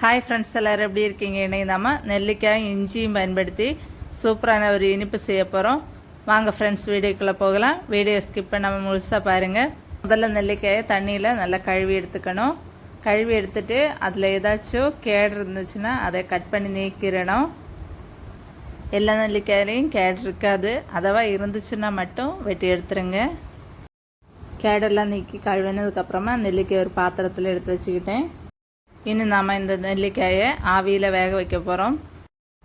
Hi friends எல்லோரும் எப்படி இருக்கீங்க? இன்றைக்கி நம்ம நெல்லிக்காயும் இஞ்சியும் பயன்படுத்தி சூப்பரான ஒரு இனிப்பு செய்ய போகிறோம் வாங்க ஃப்ரெண்ட்ஸ் வீடியோக்குள்ளே போகலாம். வீடியோ ஸ்கிப் பண்ணாமல் முழுசாக பாருங்கள் முதல்ல நெல்லிக்காயை தண்ணியில் நல்லா கழுவி எடுத்துக்கணும். கழுவி எடுத்துட்டு அதில் ஏதாச்சும் கேடு இருந்துச்சுன்னா அதை கட் பண்ணி நீக்கிடணும். எல்லா நெல்லிக்காயிலையும் கேடு இருக்காது. அதவா இருந்துச்சுன்னா மட்டும் வெட்டி எடுத்துருங்க. கேடெல்லாம் நீக்கி கழுவினதுக்கப்புறமா நெல்லிக்காய் ஒரு பாத்திரத்தில் எடுத்து வச்சுக்கிட்டேன். இன்னும் நாம் இந்த நெல்லிக்காயை ஆவியில் வேக வைக்க போகிறோம்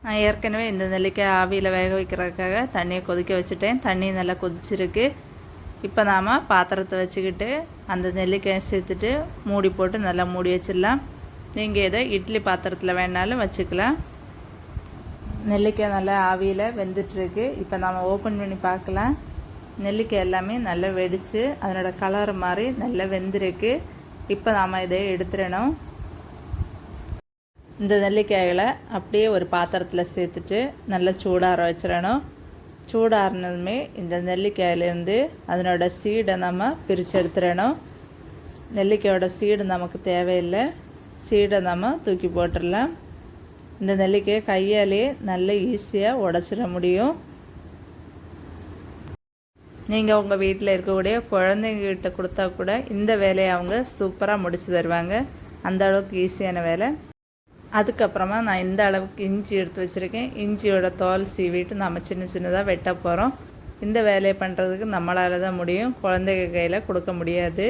நான் ஏற்கனவே இந்த நெல்லிக்காய் ஆவியில் வேக வைக்கிறதுக்காக தண்ணியை கொதிக்க வச்சுட்டேன் தண்ணி நல்லா கொதிச்சிருக்கு இப்போ நாம் பாத்திரத்தை வச்சுக்கிட்டு அந்த நெல்லிக்காயை சேர்த்துட்டு மூடி போட்டு நல்லா மூடி வச்சிடலாம் நீங்கள் இதை இட்லி பாத்திரத்தில் வேணாலும் வச்சுக்கலாம் நெல்லிக்காய் நல்லா ஆவியில் வெந்துட்டுருக்கு இப்போ நாம் ஓப்பன் பண்ணி பார்க்கலாம் நெல்லிக்காய் எல்லாமே நல்லா வெடித்து அதனோட கலர் மாதிரி நல்லா வெந்திருக்கு இப்போ நாம் இதை எடுத்துடணும் இந்த நெல்லிக்காய்களை அப்படியே ஒரு பாத்திரத்தில் சேர்த்துட்டு நல்லா சூடார வச்சிடணும். சூடாறினதுமே இந்த நெல்லிக்காயிலேருந்து அதனோட சீடை நம்ம பிரித்து எடுத்துடணும். நெல்லிக்காயோட சீடு நமக்கு தேவையில்லை. சீடை நம்ம தூக்கி போட்டுடலாம். இந்த நெல்லிக்காயை கையாலே நல்ல ஈஸியாக உடச்சிட முடியும். நீங்கள் உங்கள் வீட்டில் இருக்கக்கூடிய குழந்தைங்ககிட்ட கொடுத்தா கூட இந்த வேலையை அவங்க சூப்பராக முடித்து தருவாங்க. அந்த அளவுக்கு ஈஸியான வேலை. அதுக்கப்புறமா நான் இந்த அளவுக்கு இஞ்சி எடுத்து வச்சுருக்கேன். இஞ்சியோட தோல் சீவிட்டு நம்ம சின்ன சின்னதாக வெட்ட போகிறோம் இந்த வேலையை பண்ணுறதுக்கு நம்மளால் தான் முடியும். குழந்தைங்க கையில் கொடுக்க முடியாது.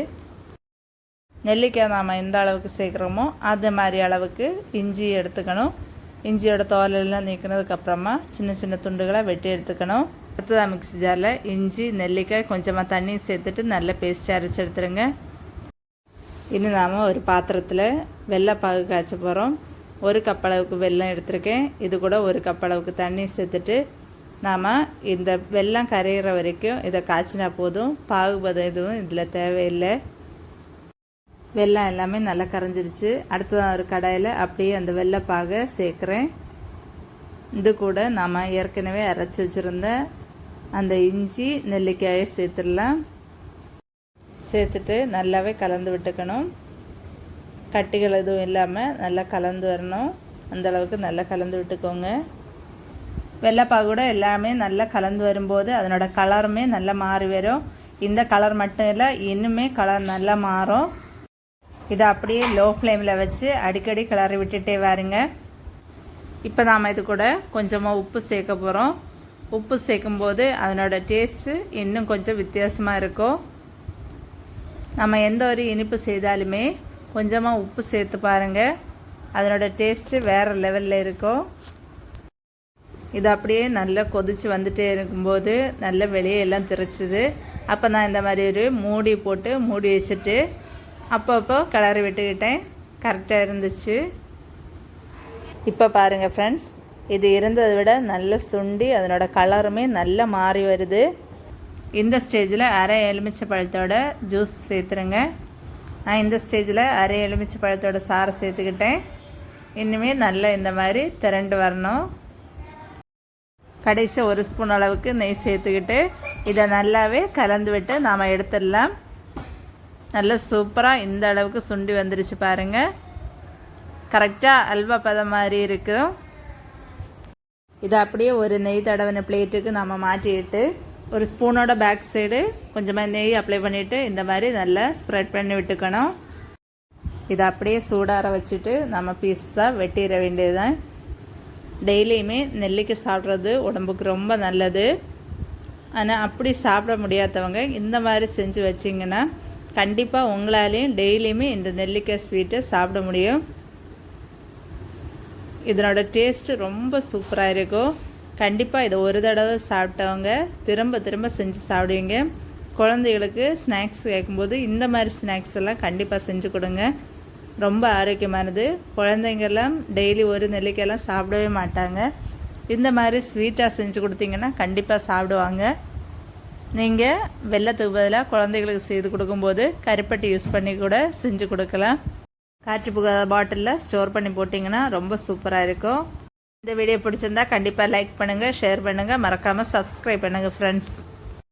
நெல்லிக்காய் நாம் எந்த அளவுக்கு சேர்க்குறோமோ அது மாதிரி அளவுக்கு இஞ்சி எடுத்துக்கணும். இஞ்சியோட தோலெல்லாம் நீக்கினதுக்கப்புறமா சின்ன சின்ன துண்டுகளாக வெட்டி எடுத்துக்கணும். அடுத்ததாக மிக்ஸி ஜாரில் இஞ்சி நெல்லிக்காய் கொஞ்சமாக தண்ணி சேர்த்துட்டு நல்லா பேஸ்ட் அரைச்சி எடுத்துருங்க. இன்னும் நாம் ஒரு பாத்திரத்தில் வெள்ளை பாகு காய்ச்ச போகிறோம் ஒரு கப் அளவுக்கு வெல்லம் எடுத்திருக்கேன். இது கூட ஒரு கப் அளவுக்கு தண்ணி சேர்த்துட்டு நாம் இந்த வெல்லம் கரையிற வரைக்கும் இதை காய்ச்சினா போதும். பாகுபதம் எதுவும் இதில் தேவையில்லை. வெல்லம் எல்லாமே நல்லா கரைஞ்சிருச்சு. அடுத்ததான் ஒரு கடாயில் அப்படியே அந்த வெள்ளைப்பாகை சேர்க்குறேன். இது கூட நாம் ஏற்கனவே அரைச்சி வச்சுருந்த அந்த இஞ்சி நெல்லிக்காயை சேர்த்துடலாம். சேர்த்துட்டு நல்லாவே கலந்து விட்டுக்கணும். கட்டிகள் எதுவும் இல்லாமல் நல்லா கலந்து வரணும். அந்தளவுக்கு நல்லா கலந்து விட்டுக்கோங்க. வெள்ளைப்பா கூட எல்லாமே நல்லா கலந்து வரும்போது அதனோட கலருமே நல்லா மாறி வரும். இந்த கலர் மட்டும் இல்லை இன்னுமே கலர் நல்லா மாறும். இதை அப்படியே லோ ஃப்ளேமில் வச்சு அடிக்கடி கிளறி விட்டுட்டே வாருங்க. இப்போ நாம் இது கூட கொஞ்சமாக உப்பு சேர்க்க போகிறோம் உப்பு சேர்க்கும்போது அதனோட டேஸ்ட்டு இன்னும் கொஞ்சம் வித்தியாசமாக இருக்கும். நம்ம எந்த ஒரு இனிப்பு செய்தாலுமே கொஞ்சமாக உப்பு சேர்த்து பாருங்கள் அதனோட டேஸ்ட்டு வேறு லெவலில் இருக்கும். இது அப்படியே நல்லா கொதித்து வந்துட்டே இருக்கும்போது நல்ல வெளியே எல்லாம் திரைச்சிது. அப்போ நான் இந்த மாதிரி ஒரு மூடி போட்டு மூடி வச்சுட்டு அப்பப்போ கிளறி விட்டுக்கிட்டேன். கரெக்டாக இருந்துச்சு. இப்போ பாருங்கள் ஃப்ரெண்ட்ஸ் இது இருந்ததை விட நல்ல சுண்டி அதனோட கலருமே நல்லா மாறி வருது. இந்த ஸ்டேஜில் அரை எலுமிச்சை பழத்தோட ஜூஸ் சேர்த்துருங்க. நான் இந்த ஸ்டேஜில் அரை எலுமிச்சை பழத்தோட சாரை சேர்த்துக்கிட்டேன். இனிமேல் நல்லா இந்த மாதிரி திரண்டு வரணும். கடைசி ஒரு ஸ்பூன் அளவுக்கு நெய் சேர்த்துக்கிட்டு இதை நல்லாவே கலந்து விட்டு நாம் எடுத்துடலாம். நல்லா சூப்பராக இந்த அளவுக்கு சுண்டி வந்துருச்சு பாருங்கள் கரெக்டாக அல்வா பதம் மாதிரி இருக்கும் இதை அப்படியே ஒரு நெய் தடவின பிளேட்டுக்கு நம்ம மாட்டிட்டு ஒரு ஸ்பூனோட பேக் சைடு கொஞ்சமாக நெய் அப்ளை பண்ணிவிட்டு இந்த மாதிரி நல்லா ஸ்ப்ரெட் பண்ணி விட்டுக்கணும். இதை அப்படியே சூடார வச்சுட்டு நம்ம பீஸாக வெட்டிட வேண்டியதுதான். டெய்லியுமே நெல்லிக்கு சாப்பிட்றது உடம்புக்கு ரொம்ப நல்லது. ஆனால் அப்படி சாப்பிட முடியாதவங்க இந்த மாதிரி செஞ்சு வச்சிங்கன்னா கண்டிப்பாக உங்களாலேயும் டெய்லியுமே இந்த நெல்லிக்காய் ஸ்வீட்டை சாப்பிட முடியும். இதனோட டேஸ்ட்டு ரொம்ப சூப்பராக இருக்கும். கண்டிப்பாக இதை ஒரு தடவை சாப்பிட்டவங்க திரும்ப திரும்ப செஞ்சு சாப்பிடுவீங்க. குழந்தைகளுக்கு ஸ்நாக்ஸ் கேட்கும்போது இந்த மாதிரி ஸ்நாக்ஸ் எல்லாம் கண்டிப்பாக செஞ்சு கொடுங்க. ரொம்ப ஆரோக்கியமானது. குழந்தைங்கெல்லாம் டெய்லி ஒரு நெல்லிக்காயெல்லாம் சாப்பிடவே மாட்டாங்க. இந்த மாதிரி ஸ்வீட்டாக செஞ்சு கொடுத்தீங்கன்னா கண்டிப்பாக சாப்பிடுவாங்க. நீங்கள் வெள்ளத்துக்கு பதிலாக குழந்தைகளுக்கு செய்து கொடுக்கும்போது கருப்பட்டி யூஸ் பண்ணி கூட செஞ்சு கொடுக்கலாம். காற்று புகாத பாட்டிலில் ஸ்டோர் பண்ணி போட்டிங்கன்னா ரொம்ப சூப்பராக இருக்கும். இந்த வீடியோ பிடிச்சிருந்தா கண்டிப்பாக லைக் பண்ணுங்கள் ஷேர் பண்ணுங்கள் மறக்காமல் சப்ஸ்கிரைப் பண்ணுங்கள் ஃப்ரெண்ட்ஸ்